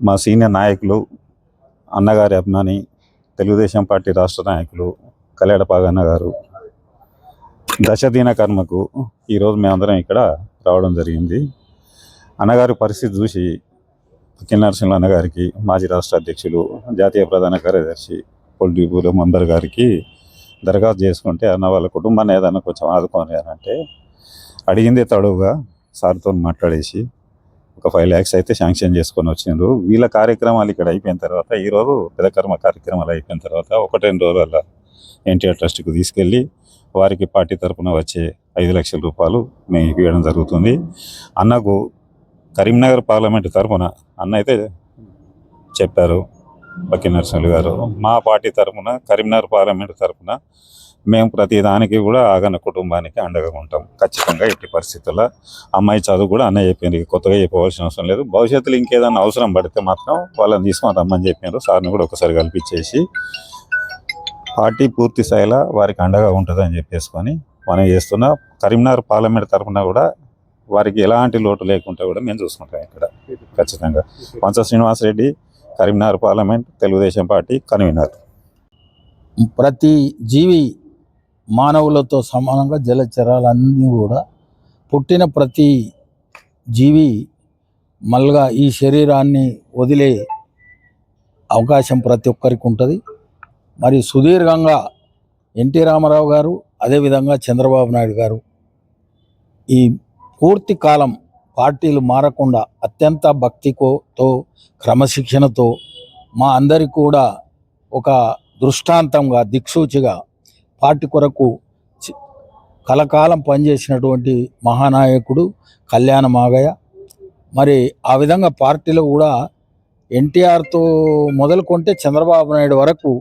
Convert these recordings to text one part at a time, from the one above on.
మా సీనియర్ నాయకులు అన్నగారి అభిమాని తెలుగుదేశం పార్టీ రాష్ట్ర నాయకులు కళ్యాణపాగన్న గారు దశదిన కర్మకు ఈరోజు మేమందరం ఇక్కడ రావడం జరిగింది. అన్నగారి పరిస్థితి చూసి కిల్ నరసింహ అన్నగారికి మాజీ రాష్ట్ర అధ్యక్షులు జాతీయ ప్రధాన కార్యదర్శి పొలిటిపూలం మందర్ గారికి దరఖాస్తు చేసుకుంటే అన్న వాళ్ళ కుటుంబాన్ని ఏదైనా కొంచెం ఆదుకోని అంటే అడిగిందే తడువుగా సార్తో మాట్లాడేసి ఒక ఫైవ్ ల్యాక్స్ అయితే శాంక్షన్ చేసుకొని వచ్చిండ్రు. వీళ్ళ కార్యక్రమాలు ఇక్కడ అయిపోయిన తర్వాత ఈరోజు పెదకర్మ కార్యక్రమాలు అయిపోయిన తర్వాత ఒకటి రెండు రోజుల ఎన్టీఆర్ ట్రస్ట్కి తీసుకెళ్ళి వారికి పార్టీ తరపున వచ్చే ఐదు లక్షల రూపాయలు మేము ఇవ్వడం జరుగుతుంది. అన్నకు కరీంనగర్ పార్లమెంట్ తరపున అన్న అయితే చెప్పారు. బక్కి నరసింహులు గారు మా పార్టీ తరఫున కరీంనగర్ పార్లమెంట్ తరపున మేము ప్రతిదానికి కూడా ఆగన కుటుంబానికి అండగా ఉంటాం. ఖచ్చితంగా ఎట్టి పరిస్థితుల్లో అమ్మాయి చదువు కూడా అన్న చెప్పింది కొత్తగా చెప్పవలసిన అవసరం లేదు. భవిష్యత్తులో ఇంకేదైనా అవసరం పడితే మాత్రం వాళ్ళని తీసుకొని రమ్మని చెప్పారు. సార్ని కూడా ఒకసారి కల్పించేసి పార్టీ పూర్తి స్థాయిలో వారికి అండగా ఉంటుందని చెప్పేసుకొని మనం చేస్తున్న కరీంనగర్ పార్లమెంట్ తరఫున కూడా వారికి ఎలాంటి లోటు లేకుండా కూడా మేము చూసుకుంటాం ఇక్కడ. ఖచ్చితంగా. పంచ Srinivasa Reddy Karimnagar parliament Telugu Desam party convener ప్రతి జీవి మానవులతో సమానంగా జలచరాలన్నీ కూడా పుట్టిన ప్రతి జీవి మళ్ళా ఈ శరీరాన్ని వదిలే అవకాశం ప్రతి ఒక్కరికి ఉంటుంది. మరి సుదీర్ఘంగా ఎన్టీ రామారావు గారు అదేవిధంగా చంద్రబాబు నాయుడు గారు ఈ పూర్తి కాలం పార్టీలు మారకుండా అత్యంత భక్తితో క్రమశిక్షణతో మా అందరికి కూడా ఒక దృష్టాంతంగా దిక్సూచిగా పార్టీ కొరకు కలకాలం పనిచేసినటువంటి మహానాయకుడు కళ్యాణ మాగయ్య. మరి ఆ విధంగా పార్టీలో కూడా ఎన్టీఆర్తో మొదలుకొంటే చంద్రబాబు నాయుడు వరకు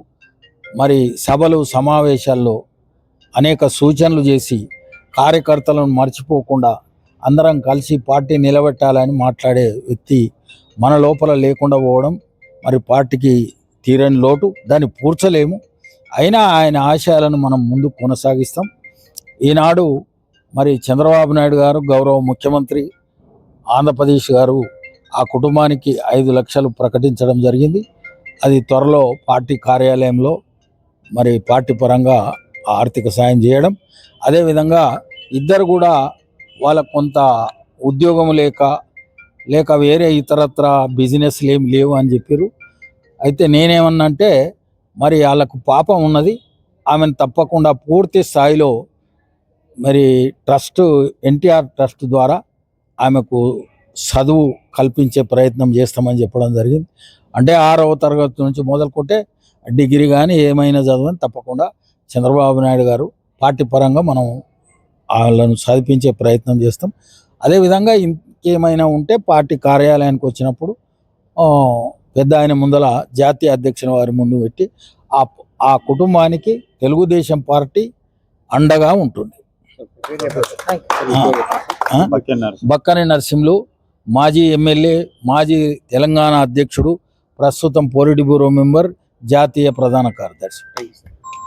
మరి సభలు సమావేశాల్లో అనేక సూచనలు చేసి కార్యకర్తలను మర్చిపోకుండా అందరం కలిసి పార్టీ నిలబెట్టాలని మాట్లాడే వ్యక్తి మన లోపల లేకుండా పోవడం మరి పార్టీకి తీరని లోటు. దాన్ని పూడ్చలేము. అయినా ఆయన ఆశయాలను మనం ముందు కొనసాగిస్తాం. ఈనాడు మరి చంద్రబాబు నాయుడు గారు గౌరవ ముఖ్యమంత్రి ఆంధ్రప్రదేశ్ గారు ఆ కుటుంబానికి ఐదు లక్షలు ప్రకటించడం జరిగింది. అది త్వరలో పార్టీ కార్యాలయంలో మరి పార్టీ పరంగా ఆర్థిక సాయం చేయడం. అదేవిధంగా ఇద్దరు కూడా వాళ్ళ కొంత ఉద్యోగం లేక లేక వేరే ఇతరత్ర బిజినెస్లు ఏమి లేవు అని చెప్పారు అయితే నేనేమన్నా అంటే మరి వాళ్ళకు పాపం ఉన్నది. ఆమెను తప్పకుండా పూర్తి స్థాయిలో మరి ట్రస్ట్ ఎన్టీఆర్ ట్రస్ట్ ద్వారా ఆమెకు చదువు కల్పించే ప్రయత్నం చేస్తామని చెప్పడం జరిగింది. అంటే ఆరవ తరగతి నుంచి మొదలుకుంటే డిగ్రీ కానీ ఏమైనా చదవని తప్పకుండా చంద్రబాబు నాయుడు గారు పార్టీ పరంగా మనం వాళ్ళను చదివించే ప్రయత్నం చేస్తాం. అదేవిధంగా ఇంకేమైనా ఉంటే పార్టీ కార్యాలయానికి వచ్చినప్పుడు పెద్ద ఆయన ముందల జాతీయ అధ్యక్షుని వారి ముందు పెట్టి ఆ ఆ కుటుంబానికి తెలుగుదేశం పార్టీ అండగా ఉంటుంది. బక్కని నరసింహులు మాజీ ఎమ్మెల్యే మాజీ తెలంగాణ అధ్యక్షుడు ప్రస్తుతం పోలిటి బ్యూరో మెంబర్ జాతీయ ప్రధాన కార్యదర్శి.